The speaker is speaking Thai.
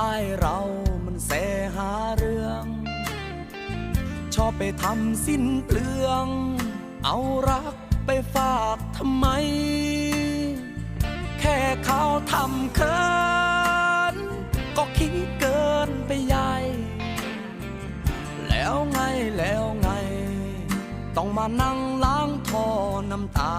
อายเรามันแสหาเรื่อง ชอบไปทำสิ้นเปลือง เอารักไปฝากทำไม แค่เขาทำเคินก็คิดเกินไปใหญ่ แล้วไงแล้วไง ต้องมานั่งล้างท่อน้ำตา